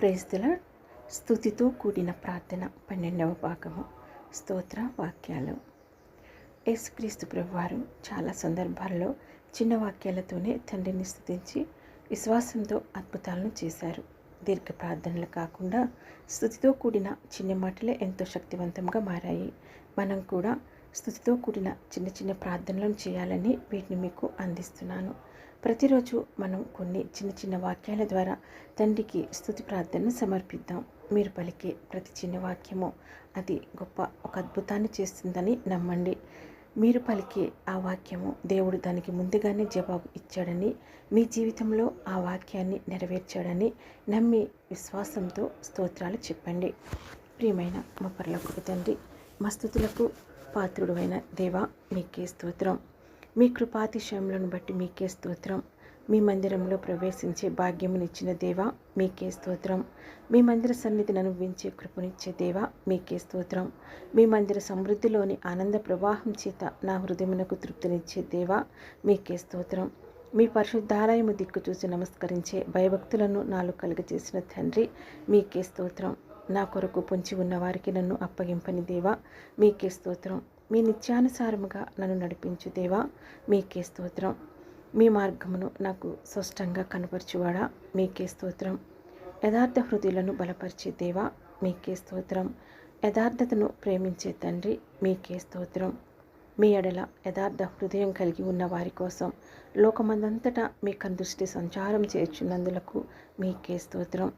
ప్రేస్తుల స్థుతితో కూడిన ప్రార్థన. పన్నెండవ భాగము. స్తోత్ర వాక్యాలు. యేసుక్రీస్తు ప్రభువారు చాలా సందర్భాల్లో చిన్న వాక్యాలతోనే తండ్రిని స్థుతించి విశ్వాసంతో అద్భుతాలను చేశారు. దీర్ఘ ప్రార్థనలు కాకుండా స్థుతితో కూడిన చిన్న మాటలే ఎంతో శక్తివంతంగా మారాయి. మనం కూడా స్థుతితో కూడిన చిన్న చిన్న ప్రార్థనలను చేయాలని వీటిని మీకు అందిస్తున్నాను. ప్రతిరోజు మనం కొన్ని చిన్న చిన్న వాక్యాల ద్వారా తండ్రికి స్థుతి ప్రార్థనను సమర్పిద్దాం. మీరు పలికే ప్రతి చిన్న వాక్యము అది గొప్ప ఒక అద్భుతాన్ని చేస్తుందని నమ్మండి. మీరు పలికే ఆ వాక్యము దేవుడు దానికి ముందుగానే జవాబు ఇచ్చాడని మీ జీవితంలో ఆ వాక్యాన్ని నెరవేర్చాడని నమ్మి విశ్వాసంతో స్తోత్రాలు చెప్పండి. ప్రియమైన మా పర్లకు తండ్రి మా స్థుతులకు పాత్రుడైన దేవా మీకే స్తోత్రం. మీ కృపాతిశయములను బట్టి మీకే స్తోత్రం. మీ మందిరంలో ప్రవేశించే భాగ్యమునిచ్చిన దేవా మీకే స్తోత్రం. మీ మందిర సన్నిధిని అనుభవించే కృపనిచ్చే దేవా మీకే స్తోత్రం. మీ మందిర సమృద్ధిలోని ఆనంద ప్రవాహం చేత నా హృదయమునకు తృప్తినిచ్చే దేవా మీకే స్తోత్రం. మీ పరిశుద్ధాలయము దిక్కు చూసి నమస్కరించే భయభక్తులను నాలో కలుగజేసిన తండ్రి మీకే స్తోత్రం. నా కొరకు పొంచి ఉన్న వారికి నన్ను అప్పగింపని దేవా మీకే స్తోత్రం. మీ నిత్యానుసారముగా నన్ను నడిపించు దేవా మీకే స్తోత్రం. మీ మార్గమును నాకు స్పష్టంగా కనపరచువాడా మీకే స్తోత్రం. యథార్థ హృదయులను బలపరిచే దేవా మీకే స్తోత్రం. యథార్థతను ప్రేమించే తండ్రి మీకే స్తోత్రం. మీ ఎడల యథార్థ హృదయం కలిగి ఉన్న వారి కోసం లోకమందంతటా మీ కందృష్టి సంచారం చేర్చున్నందులకు మీకే స్తోత్రం.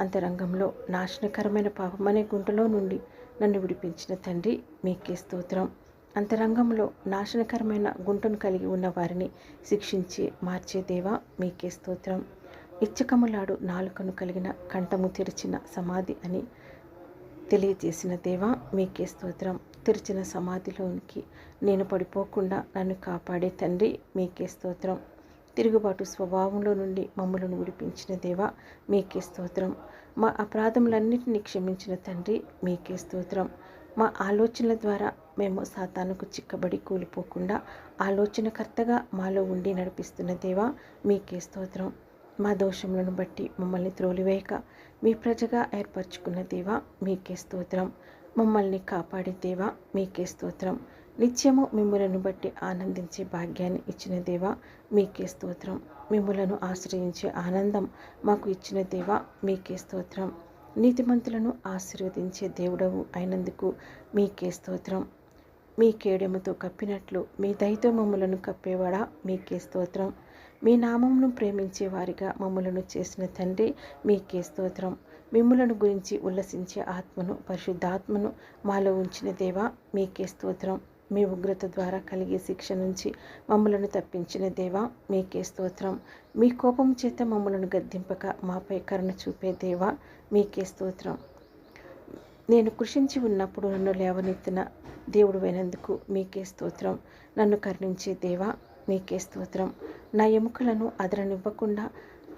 అంతరంగంలో నాశనకరమైన పాపమనే గుంటలో నుండి నన్ను విడిపించిన తండ్రి మీకే స్తోత్రం. అంతరంగంలో నాశనకరమైన గుంటను కలిగి ఉన్న వారిని శిక్షించి మార్చే దేవా మీకే స్తోత్రం. ఇచ్చకములాడు నాలుకను కలిగిన కంఠము తెరిచిన సమాధి అని తెలియజేసిన దేవా మీకే స్తోత్రం. తెరిచిన సమాధిలోనికి నేను పడిపోకుండా నన్ను కాపాడే తండ్రి మీకే స్తోత్రం. తిరుగుబాటు స్వభావంలో నుండి మమ్మలను విడిపించిన దేవా మీకే స్తోత్రం. మా అపరాధములన్నింటినీ క్షమించిన తండ్రి మీకే స్తోత్రం. మా ఆలోచనల ద్వారా మేము సాతానుకు చిక్కబడి కూలిపోకుండా ఆలోచనకర్తగా మాలో ఉండి నడిపిస్తున్న దేవా మీకే స్తోత్రం. మా దోషములను బట్టి మమ్మల్ని త్రోలివేయక మీ ప్రజగా ఏర్పరచుకున్న దేవా మీకే స్తోత్రం. మమ్మల్ని కాపాడే దేవా మీకే స్తోత్రం. నిత్యము మిమ్మలను బట్టి ఆనందించే భాగ్యాన్ని ఇచ్చిన దేవా మీకే స్తోత్రం. మిమ్మలను ఆశ్రయించే ఆనందం మాకు ఇచ్చిన దేవా మీకే స్తోత్రం. నీతిమంతులను ఆశీర్వదించే దేవుడవు అయినందుకు మీకే స్తోత్రం. మీ కేడెముతో కప్పినట్లు మీ దయతో మమ్మలను కప్పేవాడా మీకే స్తోత్రం. మీ నామంను ప్రేమించే వారిగా మమ్మలను చేసిన తండ్రి మీకే స్తోత్రం. మిమ్ములను గురించి ఉల్లసించే ఆత్మను పరిశుద్ధాత్మను మాలో ఉంచిన దేవా మీకే స్తోత్రం. మీ ఉగ్రత ద్వారా కలిగే శిక్ష నుంచి మమ్మలను తప్పించిన దేవా మీకే స్తోత్రం. మీ కోపం చేత మమ్మలను గద్దింపక మాపై కరుణ చూపే దేవా మీకే స్తోత్రం. నేను కృషించి ఉన్నప్పుడు నన్ను లేవనెత్తిన దేవుడు అయినందుకు మీకే స్తోత్రం. నన్ను కరుణించే దేవా మీకే స్తోత్రం. నా ఎముకలను అదరనివ్వకుండా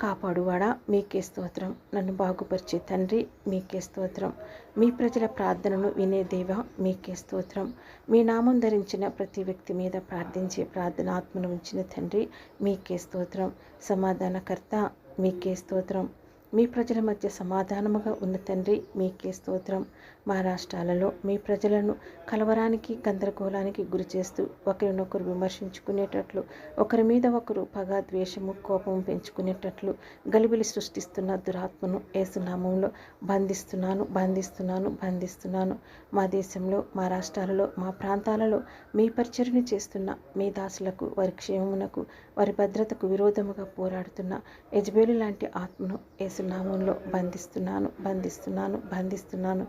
కాపాడువాడా? మీకే స్తోత్రం. నన్ను బాగుపరిచే తండ్రి మీకే స్తోత్రం. మీ ప్రజల ప్రార్థనను వినే దేవ మీకే స్తోత్రం. మీ నామం ధరించిన ప్రతి వ్యక్తి మీద ప్రార్థించే ప్రార్థనాత్మను ఉంచిన తండ్రి మీకే స్తోత్రం. సమాధానకర్త మీకే స్తోత్రం. మీ ప్రజల మధ్య సమాధానముగా ఉన్న తండ్రి మీకే స్తోత్రం. మా రాష్ట్రాలలో మీ ప్రజలను కలవరానికి గందరగోళానికి గురి చేస్తూ ఒకరినొకరు విమర్శించుకునేటట్లు ఒకరి మీద ఒకరు పగ ద్వేషము కోపం పెంచుకునేటట్లు గలిబిలి సృష్టిస్తున్న దురాత్మను ఏసునామంలో బంధిస్తున్నాను బంధిస్తున్నాను బంధిస్తున్నాను. మా దేశంలో మా రాష్ట్రాలలో మా ప్రాంతాలలో మీ పరిచర్ని చేస్తున్న మీ దాసులకు వారి క్షేమమునకు వారి భద్రతకు విరోధముగా పోరాడుతున్న యజ్బేలు లాంటి ఆత్మను ఏసునామంలో బంధిస్తున్నాను బంధిస్తున్నాను బంధిస్తున్నాను.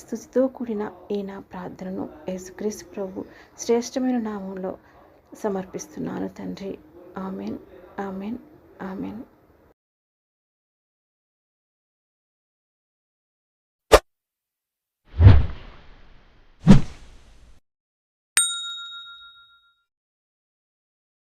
స్థుతితో కూడిన ఈ నా ప్రార్థనను యేసుక్రీస్తు ప్రభు శ్రేష్టమైన నామంలో సమర్పిస్తున్నాను తండ్రి. Amen amen amen.